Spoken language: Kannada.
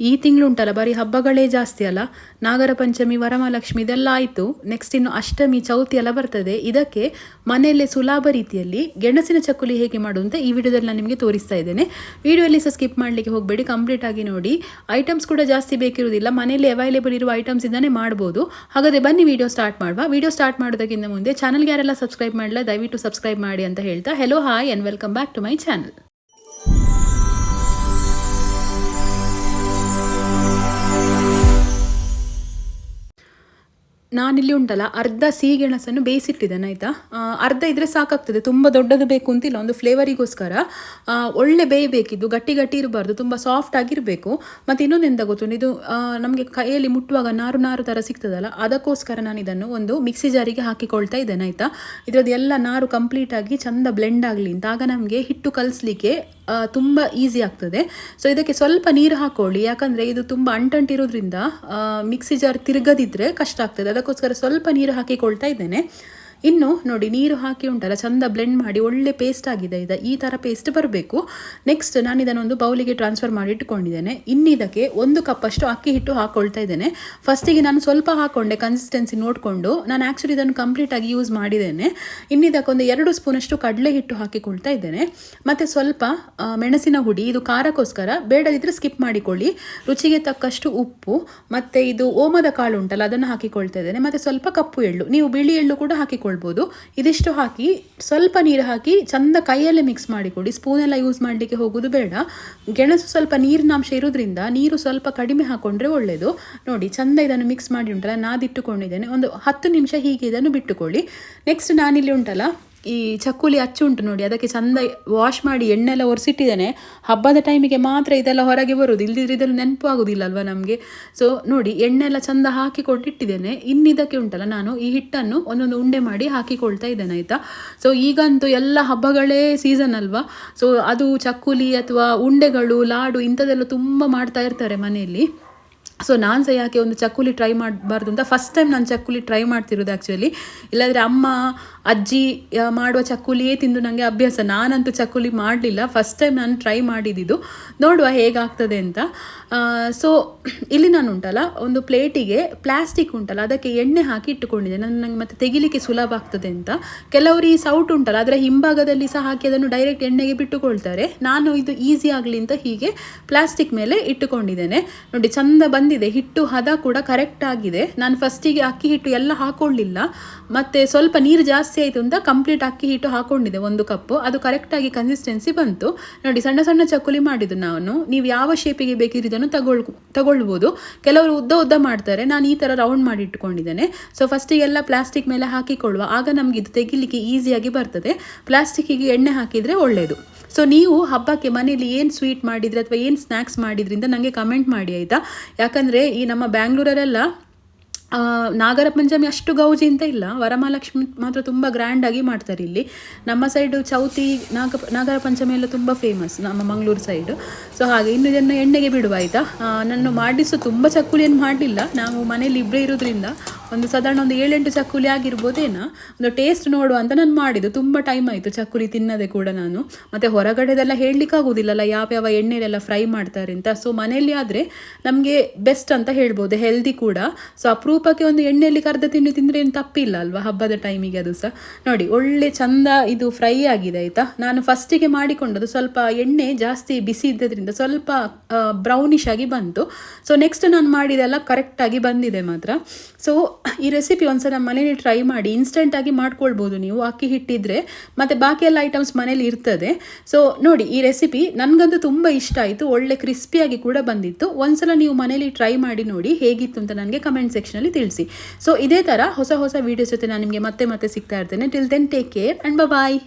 ಈ ತಿಂಗಳು ಉಂಟಲ್ಲ, ಬರೀ ಹಬ್ಬಗಳೇ ಜಾಸ್ತಿ ಅಲ್ಲ. ನಾಗರ ಪಂಚಮಿ, ವರಮಹಾಲಕ್ಷ್ಮಿ ಇದೆಲ್ಲ ಆಯಿತು. ನೆಕ್ಸ್ಟ್ ಇನ್ನು ಅಷ್ಟಮಿ, ಚೌತಿ ಎಲ್ಲ ಬರ್ತದೆ. ಇದಕ್ಕೆ ಮನೆಯಲ್ಲೇ ಸುಲಭ ರೀತಿಯಲ್ಲಿ ಗೆಣಸಿನ ಚಕ್ಕುಲಿ ಹೇಗೆ ಅಂತ ಈ ವಿಡಿಯೋದಲ್ಲಿ ನಾನು ನಿಮಗೆ ತೋರಿಸ್ತಾ ಇದ್ದೇನೆ. ವಿಡಿಯೋಲ್ಲಿ ಸಹ ಸ್ಕಿಪ್ ಮಾಡಲಿಕ್ಕೆ ಹೋಗಬೇಡಿ ಕಂಪ್ಲೀಟ್ ಆಗಿ ನೋಡಿ. ಐಟಮ್ಸ್ ಕೂಡ ಜಾಸ್ತಿ ಬೇಕಿರುವುದಿಲ್ಲ. ಮನೆಯಲ್ಲಿ ಅವೈಲೇಬಲ್ ಇರುವ ಐಟಮ್ಸ್ ಇಂದಾನೆ ಮಾಡ್ಬೋದು. ಹಾಗಾದರೆ ಬನ್ನಿ ವಿಡಿಯೋ ಸ್ಟಾರ್ಟ್ ಮಾಡುವ. ವಿಡಿಯೋ ಸ್ಟಾರ್ಟ್ ಮಾಡೋದಕ್ಕಿಂತ ಮುಂದೆ ಚಾನಲ್ಗೆ ಯಾರೆಲ್ಲ ಸಬ್ಸ್ಕ್ರೈಬ್ ಮಾಡಲ್ಲ ದಯವಿಟ್ಟು ಸಬ್ಸ್ಕ್ರೈಬ್ ಮಾಡಿ ಅಂತ ಹೇಳ್ತಾ. Hello hi and welcome back to my channel ನಾನಿಲ್ಲಿ ಉಂಟಲ್ಲ, ಅರ್ಧ ಸಿಹಿಗೆಣಸನ್ನು ಬೇಯಿಸಿಟ್ಟಿದ್ದೇನೆ, ಆಯಿತಾ? ಅರ್ಧ ಇದ್ರೆ ಸಾಕಾಗ್ತದೆ, ತುಂಬ ದೊಡ್ಡದು ಬೇಕು ಅಂತಿಲ್ಲ, ಒಂದು ಫ್ಲೇವರಿಗೋಸ್ಕರ ಒಳ್ಳೆ ಬೇಯಬೇಕಿದ್ದು, ಗಟ್ಟಿ ಗಟ್ಟಿ ಇರಬಾರ್ದು, ತುಂಬ ಸಾಫ್ಟ್ ಆಗಿರಬೇಕು. ಮತ್ತು ಇನ್ನೊಂದೆಂತ ಗೊತ್ತು ಇದು ನಮಗೆ ಕೈಯಲ್ಲಿ ಮುಟ್ಟುವಾಗ ನಾರು ನಾರು ಥರ ಸಿಗ್ತದಲ್ಲ, ಅದಕ್ಕೋಸ್ಕರ ನಾನು ಇದನ್ನು ಒಂದು ಮಿಕ್ಸಿ ಜಾರಿಗೆ ಹಾಕಿಕೊಳ್ತಾ ಇದ್ದೇನೆ, ಆಯಿತಾ? ಇದರದ್ದು ಎಲ್ಲ ನಾರು ಕಂಪ್ಲೀಟಾಗಿ ಚಂದ ಬ್ಲೆಂಡ್ ಆಗಲಿ ಅಂತ, ಆಗ ನಮಗೆ ಹಿಟ್ಟು ಕಲಿಸ್ಲಿಕ್ಕೆ ತುಂಬ ಈಸಿ ಆಗ್ತದೆ. ಸೊ ಇದಕ್ಕೆ ಸ್ವಲ್ಪ ನೀರು ಹಾಕೊಳ್ಳಿ. ಯಾಕಂದರೆ ಇದು ತುಂಬ ಅಂಟಂಟಿರೋದ್ರಿಂದ ಮಿಕ್ಸಿ ಜಾರ್ ತಿರುಗದಿದ್ರೆ ಕಷ್ಟ ಆಗ್ತದೆ. ಅದಕ್ಕೋಸ್ಕರ ಸ್ವಲ್ಪ ನೀರು ಹಾಕಿಕೊಳ್ತಾ ಇದ್ದೇನೆ. ಇನ್ನು ನೋಡಿ, ನೀರು ಹಾಕಿ ಉಂಟಲ್ಲ, ಚಂದ ಬ್ಲೆಂಡ್ ಮಾಡಿ ಒಳ್ಳೆ ಪೇಸ್ಟ್ ಆಗಿದೆ. ಇದು, ಈ ಥರ ಪೇಸ್ಟ್ ಬರಬೇಕು. ನೆಕ್ಸ್ಟ್ ನಾನು ಇದನ್ನೊಂದು ಬೌಲಿಗೆ ಟ್ರಾನ್ಸ್ಫರ್ ಮಾಡಿ ಇಟ್ಕೊಂಡಿದ್ದೇನೆ. ಇನ್ನಿದಕ್ಕೆ ಒಂದು ಕಪ್ಪಷ್ಟು ಅಕ್ಕಿ ಹಿಟ್ಟು ಹಾಕ್ಕೊಳ್ತಾ ಇದ್ದೇನೆ. ಫಸ್ಟಿಗೆ ನಾನು ಸ್ವಲ್ಪ ಹಾಕ್ಕೊಂಡೆ ಕನ್ಸಿಸ್ಟೆನ್ಸಿ ನೋಡಿಕೊಂಡು, ನಾನು ಆ್ಯಕ್ಚುಲಿ ಇದನ್ನು ಕಂಪ್ಲೀಟಾಗಿ ಯೂಸ್ ಮಾಡಿದ್ದೇನೆ. ಇನ್ನಿದಕ್ಕೊಂದು ಎರಡು ಸ್ಪೂನಷ್ಟು ಕಡಲೆ ಹಿಟ್ಟು ಹಾಕಿಕೊಳ್ತಾ ಇದ್ದೇನೆ. ಮತ್ತು ಸ್ವಲ್ಪ ಮೆಣಸಿನ ಹುಡಿ, ಇದು ಖಾರಕ್ಕೋಸ್ಕರ ಬೇಡದಿದ್ದರೆ ಸ್ಕಿಪ್ ಮಾಡಿಕೊಳ್ಳಿ. ರುಚಿಗೆ ತಕ್ಕಷ್ಟು ಉಪ್ಪು, ಮತ್ತು ಇದು ಓಮದ ಕಾಳು ಉಂಟಲ್ಲ, ಅದನ್ನು ಹಾಕಿಕೊಳ್ತಾ ಇದ್ದೇನೆ. ಮತ್ತು ಸ್ವಲ್ಪ ಕಪ್ಪು ಎಳ್ಳು, ನೀವು ಬಿಳಿ ಎಳ್ಳು ಕೂಡ ಹಾಕಿಕೊಳ್ಬೋದು ಇದಿಷ್ಟು ಹಾಕಿ ಸ್ವಲ್ಪ ನೀರು ಹಾಕಿ ಚಂದ ಕೈಯಲ್ಲೇ ಮಿಕ್ಸ್ ಮಾಡಿಕೊಡಿ. ಸ್ಪೂನೆಲ್ಲ ಯೂಸ್ ಮಾಡಲಿಕ್ಕೆ ಹೋಗೋದು ಬೇಡ. ಗೆಣಸು ಸ್ವಲ್ಪ ನೀರಿನಾಂಶ ಇರೋದ್ರಿಂದ ನೀರು ಸ್ವಲ್ಪ ಕಡಿಮೆ ಹಾಕೊಂಡ್ರೆ ಒಳ್ಳೆಯದು ನೋಡಿ, ಚಂದ ಇದನ್ನು ಮಿಕ್ಸ್ ಮಾಡಿ ಉಂಟಲ್ಲ, ನಾದಿಟ್ಟುಕೊಂಡಿದ್ದೇನೆ. ಒಂದು ಹತ್ತು ನಿಮಿಷ ಹೀಗೆ ಇದನ್ನು ಬಿಟ್ಟುಕೊಳ್ಳಿ. ನೆಕ್ಸ್ಟ್ ನಾನಿಲ್ಲಿ ಉಂಟಲ್ಲ ಈ ಚಕ್ಕುಲಿ ಅಚ್ಚು ಉಂಟು ನೋಡಿ, ಅದಕ್ಕೆ ಚಂದ ವಾಶ್ ಮಾಡಿ ಎಣ್ಣೆಲ್ಲ ಒರೆಸಿಟ್ಟಿದ್ದೇನೆ. ಹಬ್ಬದ ಟೈಮಿಗೆ ಮಾತ್ರ ಇದೆಲ್ಲ ಹೊರಗೆ ಬರೋದು ಇಲ್ಲದಿದ್ರೆ ಇದೆಲ್ಲ ನೆನಪು ಆಗೋದಿಲ್ಲ ಅಲ್ವಾ ನಮಗೆ. ಸೊ ನೋಡಿ ಎಣ್ಣೆ ಎಲ್ಲ ಚಂದ ಹಾಕಿಕೊಂಡಿಟ್ಟಿದ್ದೇನೆ. ಇನ್ನಿದಕ್ಕೆ ಉಂಟಲ್ಲ, ನಾನು ಈ ಹಿಟ್ಟನ್ನು ಒಂದೊಂದು ಉಂಡೆ ಮಾಡಿ ಹಾಕಿಕೊಳ್ತಾ ಇದ್ದೇನೆ, ಆಯಿತಾ? ಸೊ ಈಗಂತೂ ಎಲ್ಲ ಹಬ್ಬಗಳೇ ಸೀಸನ್ ಅಲ್ವಾ? ಸೊ ಅದು ಚಕ್ಕುಲಿ ಅಥವಾ ಉಂಡೆಗಳು, ಲಾಡು ಇಂಥದ್ದೆಲ್ಲ ತುಂಬ ಮಾಡ್ತಾ ಇರ್ತಾರೆ ಮನೆಯಲ್ಲಿ. ಸೊ ನಾನು ಸಹ ಯಾಕೆ ಒಂದು ಚಕ್ಕುಲಿ ಟ್ರೈ ಮಾಡಬಾರ್ದು ಅಂತ ಫಸ್ಟ್ ಟೈಮ್ ನಾನು ಚಕ್ಕುಲಿ ಟ್ರೈ ಮಾಡ್ತಿರೋದು ಆ್ಯಕ್ಚುಲಿ ಇಲ್ಲಾಂದರೆ ಅಮ್ಮ, ಅಜ್ಜಿ ಮಾಡುವ ಚಕ್ಕುಲಿಯೇ ತಿಂದು ನನಗೆ ಅಭ್ಯಾಸ. ನಾನಂತೂ ಚಕ್ಕುಲಿ ಮಾಡಲಿಲ್ಲ. ಫಸ್ಟ್ ಟೈಮ್ ನಾನು ಟ್ರೈ ಮಾಡಿದ್ದು ನೋಡುವ ಹೇಗಾಗ್ತದೆ ಅಂತ. ಸೊ ಇಲ್ಲಿ ನಾನು ಉಂಟಲ್ಲ, ಒಂದು ಪ್ಲೇಟಿಗೆ ಪ್ಲಾಸ್ಟಿಕ್ ಉಂಟಲ್ಲ, ಅದಕ್ಕೆ ಎಣ್ಣೆ ಹಾಕಿ ಇಟ್ಟುಕೊಂಡಿದ್ದೆ. ನಾನು ನನಗೆ ಮತ್ತೆ ತೆಗಿಲಿಕ್ಕೆ ಸುಲಭ ಆಗ್ತದೆ ಅಂತ. ಕೆಲವರು ಈ ಸೌಟ್ ಉಂಟಲ್ಲ ಅದರ ಹಿಂಭಾಗದಲ್ಲಿ ಸಹ ಹಾಕಿ ಅದನ್ನು ಡೈರೆಕ್ಟ್ ಎಣ್ಣೆಗೆ ಬಿಟ್ಟುಕೊಳ್ತಾರೆ. ನಾನು ಇದು ಈಸಿ ಆಗಲಿ ಅಂತ ಹೀಗೆ ಪ್ಲಾಸ್ಟಿಕ್ ಮೇಲೆ ಇಟ್ಟುಕೊಂಡಿದ್ದೇನೆ. ನೋಡಿ, ಚಂದ ಬಂದಿದೆ, ಹಿಟ್ಟು, ಹದ ಕೂಡ ಕರೆಕ್ಟ್ ಆಗಿದೆ. ನಾನು ಫಸ್ಟಿಗೆ ಅಕ್ಕಿ ಹಿಟ್ಟು ಎಲ್ಲ ಹಾಕೊಳ್ಳಿಲ್ಲ. ಮತ್ತು ಸ್ವಲ್ಪ ನೀರು ಜಾಸ್ತಿ ಆಯಿತು ಅಂತ ಕಂಪ್ಲೀಟ್ ಅಕ್ಕಿ ಹಿಟ್ಟು ಹಾಕೊಂಡಿದೆ ಒಂದು ಕಪ್ಪು. ಅದು ಕರೆಕ್ಟಾಗಿ ಕನ್ಸಿಸ್ಟೆನ್ಸಿ ಬಂತು. ನೋಡಿ, ಸಣ್ಣ ಸಣ್ಣ ಚಕ್ಕುಲಿ ಮಾಡಿದ್ದು ನಾನು. ನೀವು ಯಾವ ಶೇಪಿಗೆ ಬೇಕಿದ್ರೆ ಇದನ್ನು ತಗೊಳ್, ತಗೊಳ್ಬೋದು. ಕೆಲವರು ಉದ್ದ ಉದ್ದ ಮಾಡ್ತಾರೆ. ನಾನು ಈ ಥರ ರೌಂಡ್ ಮಾಡಿ ಇಟ್ಕೊಂಡಿದ್ದೇನೆ. ಸೊ ಫಸ್ಟಿಗೆಲ್ಲ ಪ್ಲಾಸ್ಟಿಕ್ ಮೇಲೆ ಹಾಕಿಕೊಳ್ಳುವ. ಆಗ ನಮಗೆ ಇದು ತೆಗಿಲಿಕ್ಕೆ ಈಸಿಯಾಗಿ ಬರ್ತದೆ. ಪ್ಲಾಸ್ಟಿಕ್ಕಿಗೆ ಎಣ್ಣೆ ಹಾಕಿದರೆ ಒಳ್ಳೆಯದು ಸೊ ನೀವು ಹಬ್ಬಕ್ಕೆ ಮನೇಲಿ ಏನು ಸ್ವೀಟ್ ಮಾಡಿದ್ರೆ ಅಥವಾ ಏನು ಸ್ನ್ಯಾಕ್ಸ್ ಮಾಡಿದ್ರಿಂದ ನನಗೆ ಕಮೆಂಟ್ ಮಾಡಿ, ಆಯಿತಾ? ಯಾಕಂದರೆ ಈ ನಮ್ಮ ಬ್ಯಾಂಗ್ಳೂರಲ್ಲೆಲ್ಲ ನಾಗರ ಪಂಚಮಿ ಅಷ್ಟು ಗೌಜಿ ಅಂತ ಇಲ್ಲ. ವರಮಹಾಲಕ್ಷ್ಮಿ ಮಾತ್ರ ತುಂಬ ಗ್ರ್ಯಾಂಡಾಗಿ ಮಾಡ್ತಾರೆ ಇಲ್ಲಿ. ನಮ್ಮ ಸೈಡು ಚೌತಿ, ನಾಗ, ನಾಗರ ಪಂಚಮಿ ಎಲ್ಲ ತುಂಬ ಫೇಮಸ್ ನಮ್ಮ ಮಂಗಳೂರು ಸೈಡು ಸೊ ಹಾಗೆ ಇನ್ನು ಇದನ್ನು ಎಣ್ಣೆಗೆ ಬಿಡುವ ಆಯಿತಾ? ನಾನು ಮಾಡಿಸು, ತುಂಬ ಚಕ್ಕುಲಿಯನ್ನು ಮಾಡಲಿಲ್ಲ. ನಾವು ಮನೇಲಿ ಇಬ್ಬರೇ ಇರೋದ್ರಿಂದ ಒಂದು ಸಾಧಾರಣ ಒಂದು ಏಳೆಂಟು ಚಕ್ಕುಲಿ ಆಗಿರ್ಬೋದೇನಾ? ಒಂದು ಟೇಸ್ಟ್ ನೋಡುವ ಅಂತ ನಾನು ಮಾಡಿದ್ದು. ತುಂಬ ಟೈಮ್ ಆಯಿತು ಚಕ್ಕುಲಿ ತಿನ್ನದೆ ಕೂಡ ನಾನು. ಮತ್ತು ಹೊರಗಡೆದೆಲ್ಲ ಯಾವ ಯಾವ್ಯಾವ ಎಣ್ಣೆಲೆಲ್ಲ ಫ್ರೈ ಮಾಡ್ತಾರೆ ಅಂತ ಸೊ ಮನೆಯಲ್ಲಿ ಆದರೆ ನಮಗೆ ಬೆಸ್ಟ್ ಅಂತ ಹೇಳ್ಬೋದು ಹೆಲ್ದಿ ಕೂಡ. ಸೊ ಅಪರೂಪಕ್ಕೆ ಒಂದು ಎಣ್ಣೆಯಲ್ಲಿ ಕರೆದ ತಿಂಡಿ ತಿಂದರೆ ಏನು ತಪ್ಪಿಲ್ಲ ಅಲ್ವಾ? ಹಬ್ಬದ ಟೈಮಿಗೆ ಅದು ಸಹ. ನೋಡಿ, ಒಳ್ಳೆ ಚಂದ ಇದು ಫ್ರೈ ಆಗಿದೆ ಆಯಿತಾ? ನಾನು ಫಸ್ಟಿಗೆ ಮಾಡಿಕೊಂಡದ್ದು ಸ್ವಲ್ಪ ಎಣ್ಣೆ ಜಾಸ್ತಿ ಬಿಸಿ ಇದ್ದದ್ರಿಂದ ಸ್ವಲ್ಪ ಬ್ರೌನಿಶ್ ಆಗಿ ಬಂತು. ಸೊ ನೆಕ್ಸ್ಟ್ ನಾನು ಮಾಡಿದೆಲ್ಲ ಕರೆಕ್ಟಾಗಿ ಬಂದಿದೆ ಮಾತ್ರ. ಸೊ ಈ ರೆಸಿಪಿ ಒಂದ್ಸಲ ಮನೇಲಿ ಟ್ರೈ ಮಾಡಿ ಇನ್ಸ್ಟೆಂಟಾಗಿ ಮಾಡ್ಕೊಳ್ಬೋದು ನೀವು. ಅಕ್ಕಿ ಹಿಟ್ಟಿದ್ರೆ, ಮತ್ತು ಬಾಕಿ ಎಲ್ಲ ಐಟಮ್ಸ್ ಮನೇಲಿ ಇರ್ತದೆ. ಸೊ ನೋಡಿ, ಈ ರೆಸಿಪಿ ನನಗಂತೂ ತುಂಬ ಇಷ್ಟ ಆಯಿತು. ಒಳ್ಳೆ ಕ್ರಿಸ್ಪಿಯಾಗಿ ಕೂಡ ಬಂದಿತ್ತು. ಒಂದ್ಸಲ ನೀವು ಮನೇಲಿ ಟ್ರೈ ಮಾಡಿ ನೋಡಿ ಹೇಗಿತ್ತು ಅಂತ ನನಗೆ ಕಮೆಂಟ್ ಸೆಕ್ಷನಲ್ಲಿ ತಿಳಿಸಿ. ಸೊ ಇದೇ ಥರ ಹೊಸ ಹೊಸ ವೀಡಿಯೋಸ್ ಜೊತೆ ನಾನು ನಿಮಗೆ ಮತ್ತೆ ಮತ್ತೆ ಸಿಗ್ತಾ ಇರ್ತೇನೆ. Till then take care and bye